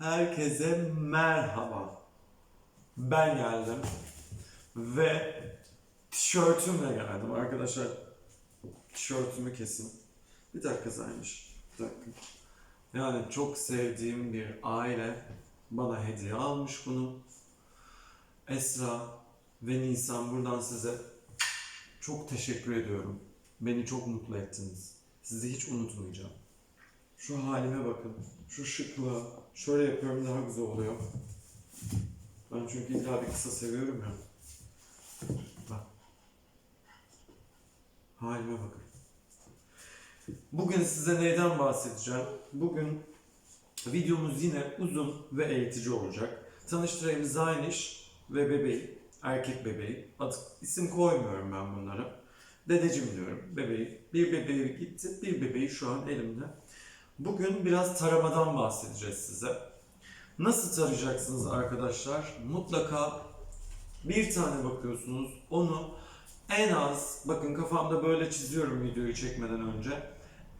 Herkese merhaba. Ben geldim ve tişörtümle geldim arkadaşlar. Tişörtümü kesin. Bir dakika saymış. Bir dakika. Yani çok sevdiğim bir aile bana hediye almış bunu. Esra ve Nisan buradan size çok teşekkür ediyorum. Beni çok mutlu ettiniz. Sizi hiç unutmayacağım. Şu halime bakın. Şu şıklığa. Şöyle yapıyorum daha güzel oluyor. Ben çünkü illa bir kısa seviyorum ya. Bak. Halime bakın. Bugün size neyden bahsedeceğim? Bugün videomuz yine uzun ve eğitici olacak. Tanıştırayım Zayniş ve bebeği, erkek bebeği. Adı, isim koymuyorum ben bunlara. Dedeciğim diyorum bebeği. Bir bebeği gitti, bir bebeği şu an elimde. Bugün biraz taramadan bahsedeceğiz size. Nasıl tarayacaksınız arkadaşlar? Mutlaka bir tane bakıyorsunuz. Onu en az, bakın kafamda böyle çiziyorum videoyu çekmeden önce.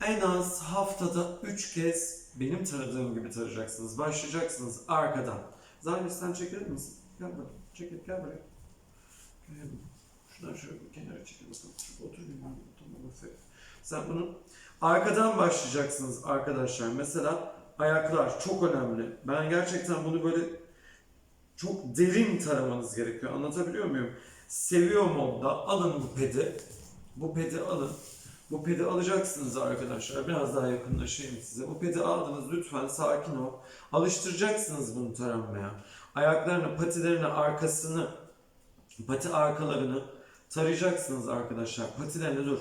En az haftada 3 kez benim taradığım gibi tarayacaksınız. Başlayacaksınız arkadan. Zahmet sen çekilir misin? Gel buraya. Çekil, gel buraya. Şuradan şöyle bir kenara çekil bakalım. Şurada otur tamam. Sen bunu arkadan başlayacaksınız arkadaşlar. Mesela ayaklar çok önemli. Ben gerçekten bunu böyle çok derin taramanız gerekiyor. Anlatabiliyor muyum? Seviyor modda alın bu pedi. Bu pedi alın. Bu pedi alacaksınız arkadaşlar. Biraz daha yakınlaşayım size. Bu pedi aldınız lütfen sakin ol. Alıştıracaksınız bunu taranmaya. Ayaklarını, patilerini, arkasını, pati arkalarını tarayacaksınız arkadaşlar. Patilerini dur.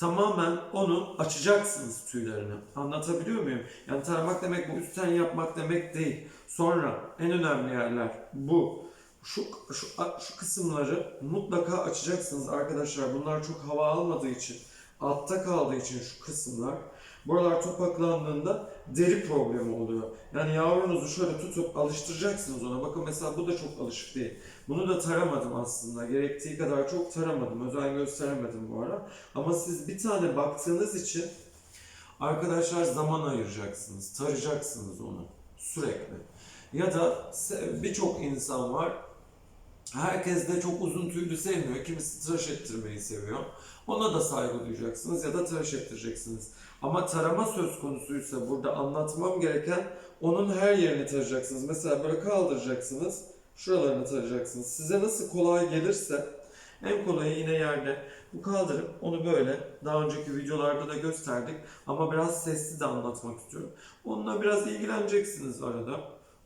Tamamen onu açacaksınız tüylerini. Anlatabiliyor muyum? Yani taramak demek bu üstten yapmak demek değil. Sonra en önemli yerler bu. Şu, şu, şu kısımları mutlaka açacaksınız arkadaşlar. Bunlar çok hava almadığı için, altta kaldığı için şu kısımlar. Buralar topaklandığında deri problemi oluyor. Yani yavrunuzu şöyle tutup alıştıracaksınız ona. Bakın mesela bu da çok alışık değil. Bunu da taramadım aslında. Gerektiği kadar çok taramadım. Özen gösteremedim bu ara. Ama siz bir tane baktığınız için arkadaşlar zaman ayıracaksınız. Tarayacaksınız onu sürekli. Ya da birçok insan var. Herkes de çok uzun tüylü sevmiyor. Kimisi tıraş ettirmeyi seviyor. Ona da saygı duyacaksınız ya da tıraş ettireceksiniz. Ama tarama söz konusuysa burada anlatmam gereken onun her yerini tarayacaksınız. Mesela böyle kaldıracaksınız. Şuralarını tarayacaksınız. Size nasıl kolay gelirse en kolayı yine yerde. Bu kaldırıp onu böyle daha önceki videolarda da gösterdik ama biraz sesli de anlatmak istiyorum. Onunla biraz ilgileneceksiniz arada.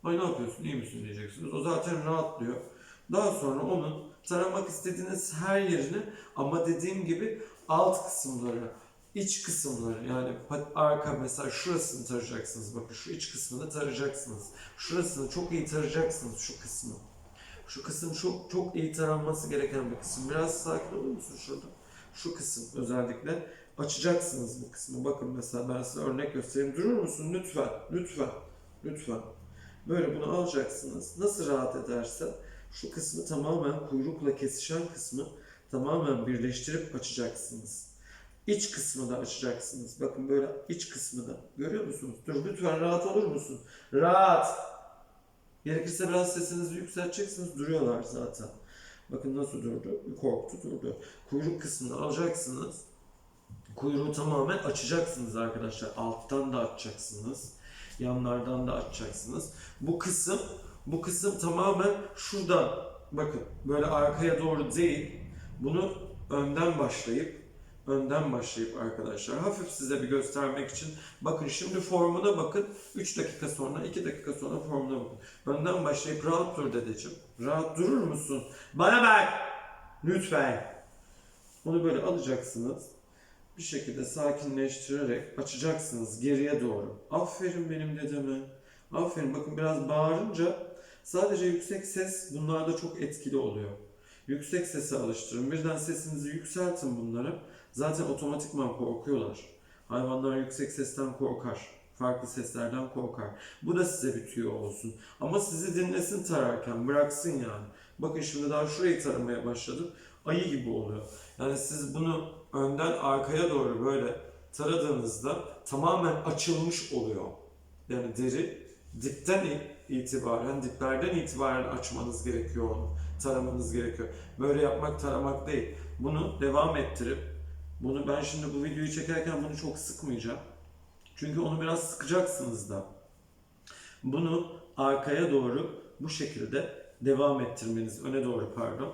Ay ne yapıyorsun iyi misin diyeceksiniz. O zaten rahatlıyor. Daha sonra onun taramak istediğiniz her yerini ama dediğim gibi alt kısımları, iç kısımları yani arka mesela şurasını tarayacaksınız. Bakın şu iç kısmını tarayacaksınız. Şurasını çok iyi tarayacaksınız şu kısmı. Şu kısım çok çok iyi taranması gereken bir kısım. Biraz sakin olur musun şurada? Şu kısım özellikle açacaksınız bu kısmı. Bakın mesela ben size örnek göstereyim. Durur musun lütfen? Lütfen. Lütfen. Böyle bunu alacaksınız. Nasıl rahat ederse şu kısmı tamamen kuyrukla kesişen kısmı tamamen birleştirip açacaksınız. İç kısmı da açacaksınız. Bakın böyle iç kısmı da. Görüyor musunuz? Dur lütfen rahat olur musun? Rahat. Gerekirse biraz sesinizi yükselteceksiniz. Duruyorlar zaten. Bakın nasıl durdu? Korktu durdu. Kuyruk kısmını alacaksınız. Kuyruğu tamamen açacaksınız arkadaşlar. Alttan da açacaksınız. Yanlardan da açacaksınız. Bu kısım bu kısım tamamen şuradan bakın böyle arkaya doğru değil. Bunu önden başlayıp önden başlayıp arkadaşlar hafif size bir göstermek için bakın şimdi formuna bakın 3 dakika sonra 2 dakika sonra formuna bakın. Önden başlayıp rahat dur dedeciğim. Rahat durur musun? Bana bak! Lütfen. Onu böyle alacaksınız. Bir şekilde sakinleştirerek açacaksınız geriye doğru. Aferin benim dedeme. Aferin. Bakın biraz bağırınca sadece yüksek ses bunlarda çok etkili oluyor. Yüksek sese alıştırın. Birden sesinizi yükseltin bunları. Zaten otomatikman korkuyorlar. Hayvanlar yüksek sesten korkar. Farklı seslerden korkar. Bu da size bir tüyo olsun. Ama sizi dinlesin tararken, bıraksın yani. Bakın şimdi daha şurayı taramaya başladım. Ayı gibi oluyor. Yani siz bunu önden arkaya doğru böyle taradığınızda tamamen açılmış oluyor. Yani deri dipten itibaren, diplerden itibaren açmanız gerekiyor onu. Taramanız gerekiyor. Böyle yapmak taramak değil. Bunu devam ettirip, bunu ben şimdi bu videoyu çekerken bunu çok sıkmayacağım. Çünkü onu biraz sıkacaksınız da. Bunu arkaya doğru bu şekilde devam ettirmeniz, öne doğru pardon.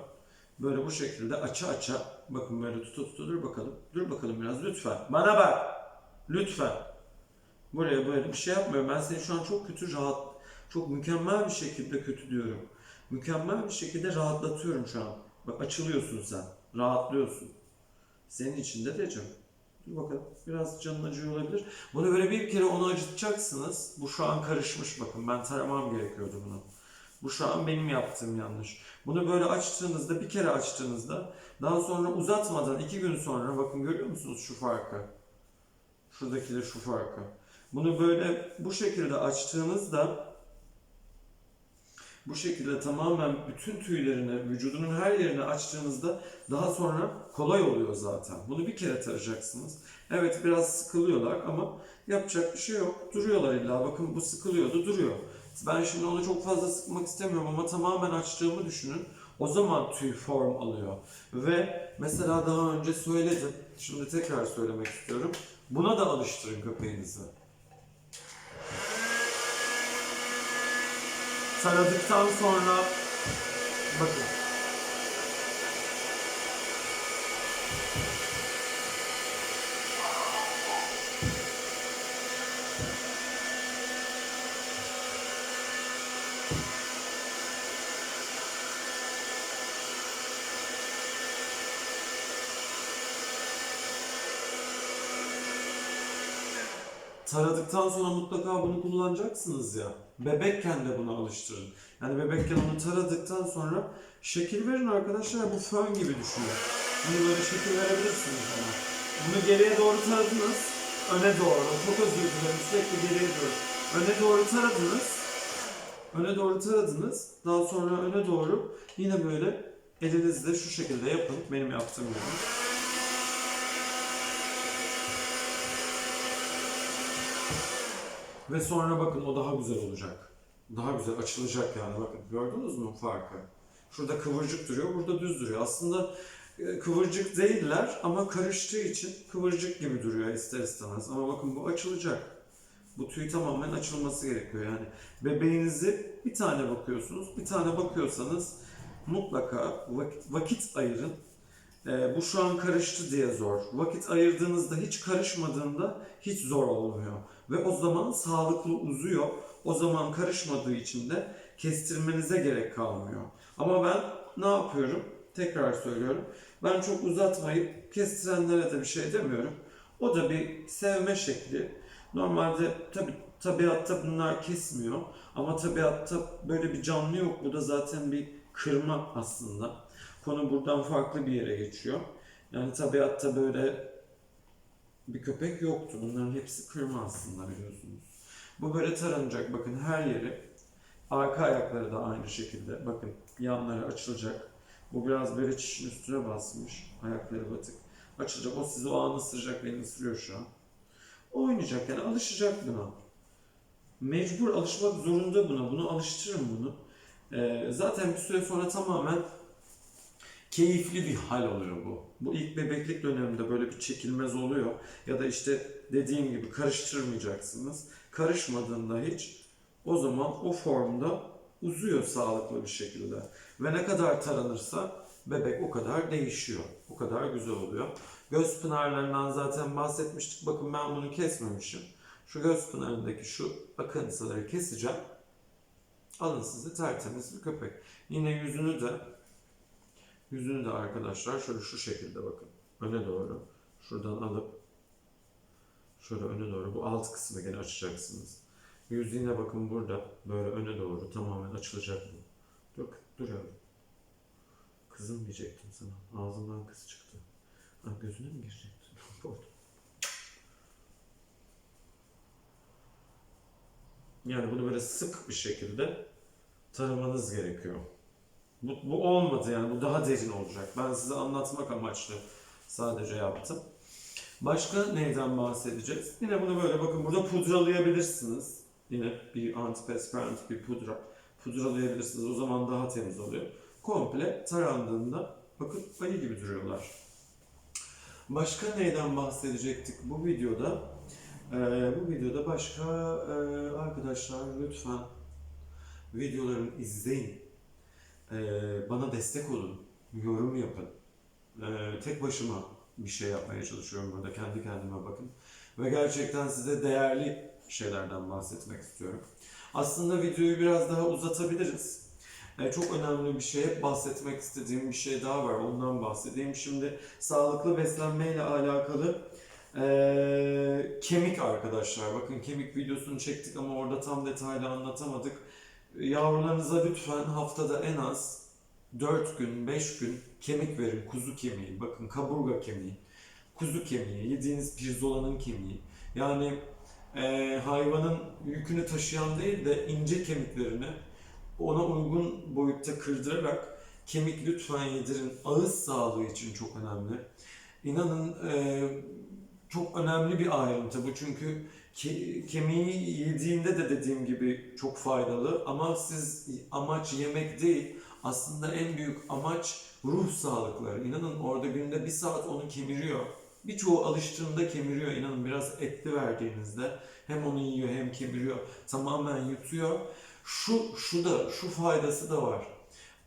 Böyle bu şekilde aça aça, bakın böyle tutu tutu dur bakalım. Dur bakalım biraz lütfen. Bana bak. Lütfen. Buraya böyle bir şey yapmıyorum. Ben seni şu an çok kötü rahat, çok mükemmel bir şekilde kötü diyorum. Mükemmel bir şekilde rahatlatıyorum şu an. Bak açılıyorsun sen. Rahatlıyorsun. Senin içinde de canım. Dur bakalım. Biraz canın acıyor olabilir. Bunu böyle bir kere onu acıtacaksınız. Bu şu an karışmış bakın. Ben taramam gerekiyordu bunu. Bu şu an benim yaptığım yanlış. Bunu böyle açtığınızda, bir kere açtığınızda daha sonra uzatmadan iki gün sonra bakın görüyor musunuz şu farkı? Şuradaki de şu farkı. Bunu böyle bu şekilde açtığınızda bu şekilde tamamen bütün tüylerini, vücudunun her yerini açtığınızda daha sonra kolay oluyor zaten. Bunu bir kere tarayacaksınız. Evet biraz sıkılıyorlar ama yapacak bir şey yok. Duruyorlar illa. Bakın bu sıkılıyordu, duruyor. Ben şimdi onu çok fazla sıkmak istemiyorum ama tamamen açtığımı düşünün. O zaman tüy form alıyor. Ve mesela daha önce söyledim. Şimdi tekrar söylemek istiyorum. Buna da alıştırın köpeğinizi. Taradıktan sonra bakın. Taradıktan sonra mutlaka bunu kullanacaksınız ya. Bebekken de buna alıştırın. Yani bebekken onu taradıktan sonra şekil verin arkadaşlar. Bu fön gibi düşünün. Bunu böyle şekil verebilirsiniz ona. Bunu geriye doğru taradınız. Öne doğru. Çok özür dilerim. Sürekli geriye doğru. Öne doğru taradınız. Öne doğru taradınız. Daha sonra öne doğru yine böyle elinizle şu şekilde yapın. Benim yaptığım gibi. Ve sonra bakın o daha güzel olacak. Daha güzel açılacak yani bakın. Gördünüz mü farkı? Şurada kıvırcık duruyor, burada düz duruyor. Aslında e, kıvırcık değiller ama karıştığı için kıvırcık gibi duruyor ister istemez. Ama bakın bu açılacak. Bu tüy tamamen açılması gerekiyor yani. Bebeğinizi bir tane bakıyorsunuz, bir tane bakıyorsanız mutlaka vakit, vakit ayırın. Ee, bu şu an karıştı diye zor. Vakit ayırdığınızda hiç karışmadığında hiç zor olmuyor. Ve o zaman sağlıklı uzuyor. O zaman karışmadığı için de kestirmenize gerek kalmıyor. Ama ben ne yapıyorum? Tekrar söylüyorum. Ben çok uzatmayıp kestirenlere de bir şey demiyorum. O da bir sevme şekli. Normalde tabi tabiatta bunlar kesmiyor. Ama tabiatta böyle bir canlı yok. Bu da zaten bir kırma aslında. Konu buradan farklı bir yere geçiyor. Yani tabiatta böyle bir köpek yoktu. Bunların hepsi kırma aslında biliyorsunuz. Bu böyle taranacak. Bakın her yeri. Arka ayakları da aynı şekilde. Bakın yanları açılacak. Bu biraz böyle çişin üstüne basmış. Ayakları batık. Açılacak. O sizi o an ısıracak. Beni ısırıyor şu an. Oynayacak yani alışacak buna. Mecbur alışmak zorunda buna. Bunu alıştırın bunu. Ee, zaten bir süre sonra tamamen keyifli bir hal oluyor bu. Bu ilk bebeklik döneminde böyle bir çekilmez oluyor. Ya da işte dediğim gibi karıştırmayacaksınız. Karışmadığında hiç o zaman o formda uzuyor sağlıklı bir şekilde. Ve ne kadar taranırsa bebek o kadar değişiyor. O kadar güzel oluyor. Göz pınarlarından zaten bahsetmiştik. Bakın ben bunu kesmemişim. Şu göz pınarındaki şu akıntıları keseceğim. Alın size tertemiz bir köpek. Yine yüzünü de Yüzünü de arkadaşlar şöyle şu şekilde bakın. Öne doğru. Şuradan alıp şöyle öne doğru bu alt kısmı gene açacaksınız. Yüz yine bakın burada böyle öne doğru tamamen açılacak bu. Dur, dur yavrum. Kızım diyecektim sana. Ağzımdan kız çıktı. Ha, gözüne mi girecekti? Yani bunu böyle sık bir şekilde taramanız gerekiyor. Bu, bu olmadı yani bu daha derin olacak. Ben size anlatmak amaçlı sadece yaptım. Başka neyden bahsedeceğiz? Yine bunu böyle bakın burada pudralayabilirsiniz. Yine bir antiperspirant, bir pudra. Pudralayabilirsiniz. O zaman daha temiz oluyor. Komple tarandığında bakın ayı gibi duruyorlar. Başka neyden bahsedecektik bu videoda? Ee, bu videoda başka e, arkadaşlar lütfen videolarımı izleyin. Ee, bana destek olun. Yorum yapın. Ee, tek başıma bir şey yapmaya çalışıyorum burada. Kendi kendime bakın. Ve gerçekten size değerli şeylerden bahsetmek istiyorum. Aslında videoyu biraz daha uzatabiliriz. Ee, çok önemli bir şey, bahsetmek istediğim bir şey daha var. Ondan bahsedeyim. Şimdi sağlıklı beslenmeyle alakalı kemik arkadaşlar. Bakın kemik videosunu çektik ama orada tam detaylı anlatamadık. Yavrularınıza lütfen haftada en az 4 gün, 5 gün kemik verin. Kuzu kemiği, bakın kaburga kemiği, kuzu kemiği, yediğiniz pirzolanın kemiği. Yani e, hayvanın yükünü taşıyan değil de ince kemiklerini ona uygun boyutta kırdırarak kemik lütfen yedirin. Ağız sağlığı için çok önemli. İnanın e, çok önemli bir ayrıntı bu çünkü ke- kemiği yediğinde de dediğim gibi çok faydalı ama siz amaç yemek değil aslında en büyük amaç ruh sağlıkları. İnanın orada günde bir saat onu kemiriyor. Birçoğu alıştığında kemiriyor. İnanın biraz etli verdiğinizde hem onu yiyor hem kemiriyor. Tamamen yutuyor. Şu, şu da, şu faydası da var.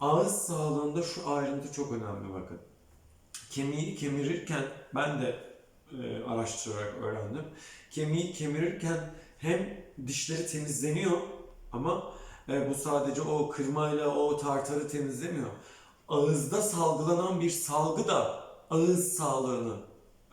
Ağız sağlığında şu ayrıntı çok önemli bakın. Kemiği kemirirken ben de e, araştırarak öğrendim. Kemiği kemirirken hem dişleri temizleniyor ama e, bu sadece o kırmayla o tartarı temizlemiyor. Ağızda salgılanan bir salgı da ağız sağlığını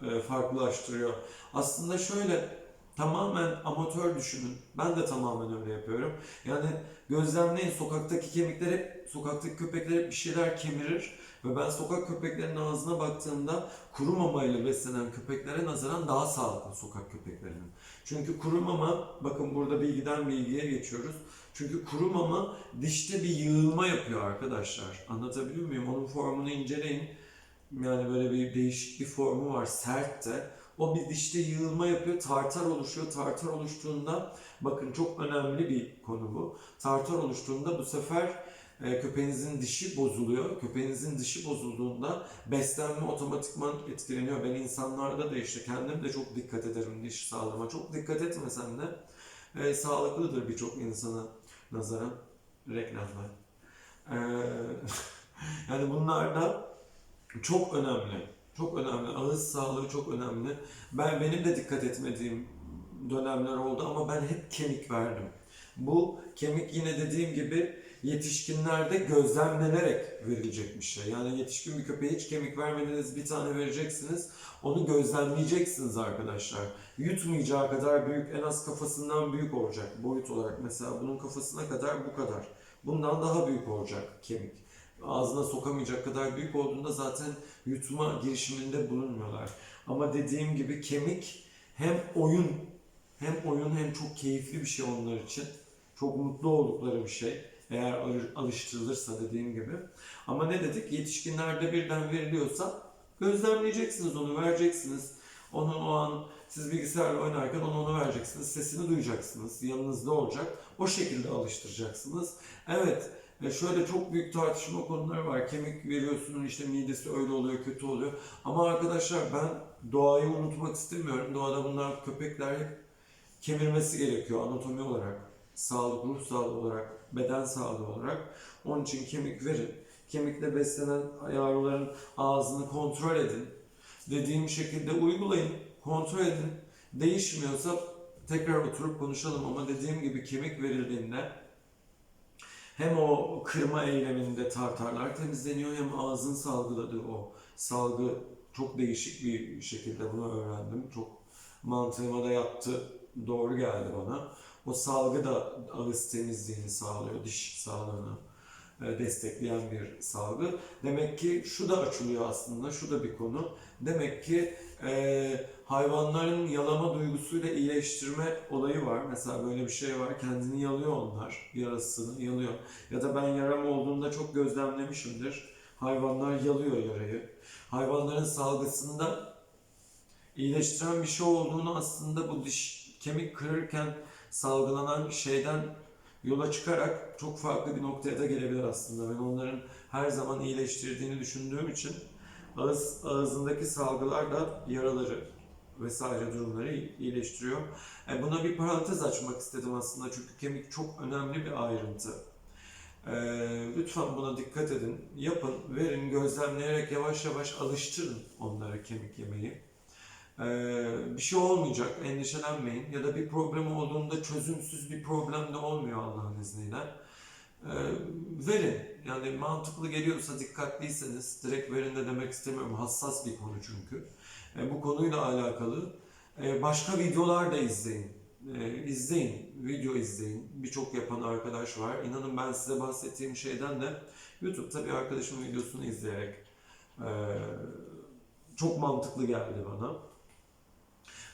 e, farklılaştırıyor. Aslında şöyle tamamen amatör düşünün. Ben de tamamen öyle yapıyorum. Yani gözlemleyin sokaktaki kemikler hep, sokaktaki köpekler hep bir şeyler kemirir. Ve ben sokak köpeklerinin ağzına baktığımda kuru mamayla beslenen köpeklere nazaran daha sağlıklı sokak köpeklerinin. Çünkü kuru mama, bakın burada bilgiden bilgiye geçiyoruz. Çünkü kuru mama dişte bir yığılma yapıyor arkadaşlar. Anlatabiliyor muyum? Onun formunu inceleyin. Yani böyle bir değişik bir formu var, sert de. O bir dişte yığılma yapıyor, tartar oluşuyor. Tartar oluştuğunda, bakın çok önemli bir konu bu. Tartar oluştuğunda bu sefer köpeğinizin dişi bozuluyor. Köpeğinizin dişi bozulduğunda beslenme otomatikman etkileniyor. Ben insanlarda da işte kendim de çok dikkat ederim diş sağlığıma. Çok dikkat etmesem de e, sağlıklıdır birçok insana nazaran reklamlar. E, yani bunlar da çok önemli. Çok önemli. Ağız sağlığı çok önemli. Ben benim de dikkat etmediğim dönemler oldu ama ben hep kemik verdim. Bu kemik yine dediğim gibi yetişkinlerde gözlemlenerek verilecek bir şey. Yani yetişkin bir köpeğe hiç kemik vermediniz bir tane vereceksiniz. Onu gözlemleyeceksiniz arkadaşlar. Yutmayacağı kadar büyük, en az kafasından büyük olacak boyut olarak. Mesela bunun kafasına kadar bu kadar. Bundan daha büyük olacak kemik. Ağzına sokamayacak kadar büyük olduğunda zaten yutma girişiminde bulunmuyorlar. Ama dediğim gibi kemik hem oyun hem oyun hem çok keyifli bir şey onlar için. Çok mutlu oldukları bir şey. Eğer alıştırılırsa dediğim gibi. Ama ne dedik? Yetişkinlerde birden veriliyorsa gözlemleyeceksiniz onu, vereceksiniz. Onu o an siz bilgisayarla oynarken onu ona vereceksiniz. Sesini duyacaksınız. Yanınızda olacak. O şekilde alıştıracaksınız. Evet, e, şöyle çok büyük tartışma konuları var. Kemik veriyorsunuz işte midesi öyle oluyor, kötü oluyor. Ama arkadaşlar ben doğayı unutmak istemiyorum. Doğada bunlar köpekler kemirmesi gerekiyor anatomi olarak, sağlık, ruh sağlığı olarak, beden sağlığı olarak. Onun için kemik verin. Kemikle beslenen yavruların ağzını kontrol edin. Dediğim şekilde uygulayın, kontrol edin. Değişmiyorsa tekrar oturup konuşalım ama dediğim gibi kemik verildiğinde hem o kırma eyleminde tartarlar temizleniyor hem ağzın salgıladığı o salgı çok değişik bir şekilde bunu öğrendim. Çok mantığıma da yattı, doğru geldi bana. O salgı da ağız temizliğini sağlıyor, diş sağlığını e, destekleyen bir salgı. Demek ki şu da açılıyor aslında, şu da bir konu. Demek ki e, hayvanların yalama duygusuyla iyileştirme olayı var. Mesela böyle bir şey var, kendini yalıyor onlar, yarasını yalıyor. Ya da ben yaram olduğunda çok gözlemlemişimdir. Hayvanlar yalıyor yarayı. Hayvanların salgısında iyileştiren bir şey olduğunu aslında bu diş kemik kırırken salgılanan şeyden yola çıkarak çok farklı bir noktaya da gelebilir aslında. Ben onların her zaman iyileştirdiğini düşündüğüm için ağız, ağzındaki salgılar da yaraları vesaire durumları iyileştiriyor. E, buna bir parantez açmak istedim aslında çünkü kemik çok önemli bir ayrıntı. E, lütfen buna dikkat edin. Yapın, verin, gözlemleyerek yavaş yavaş alıştırın onlara kemik yemeyi. E, bir şey olmayacak, endişelenmeyin. Ya da bir problem olduğunda çözümsüz bir problem de olmuyor Allah'ın izniyle. E, verin. Yani mantıklı geliyorsa dikkatliyseniz direkt verin de demek istemiyorum. Hassas bir konu çünkü. E, bu konuyla alakalı e, başka videolar da izleyin. İzleyin, video izleyin. Birçok yapan arkadaş var. İnanın ben size bahsettiğim şeyden de YouTube'da bir arkadaşımın videosunu izleyerek e, çok mantıklı geldi bana.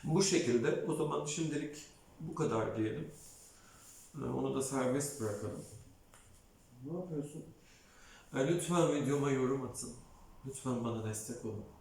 Bu şekilde o zaman şimdilik bu kadar diyelim. E, onu da serbest bırakalım. Ne yapıyorsun? E, lütfen videoma yorum atın. Lütfen bana destek olun.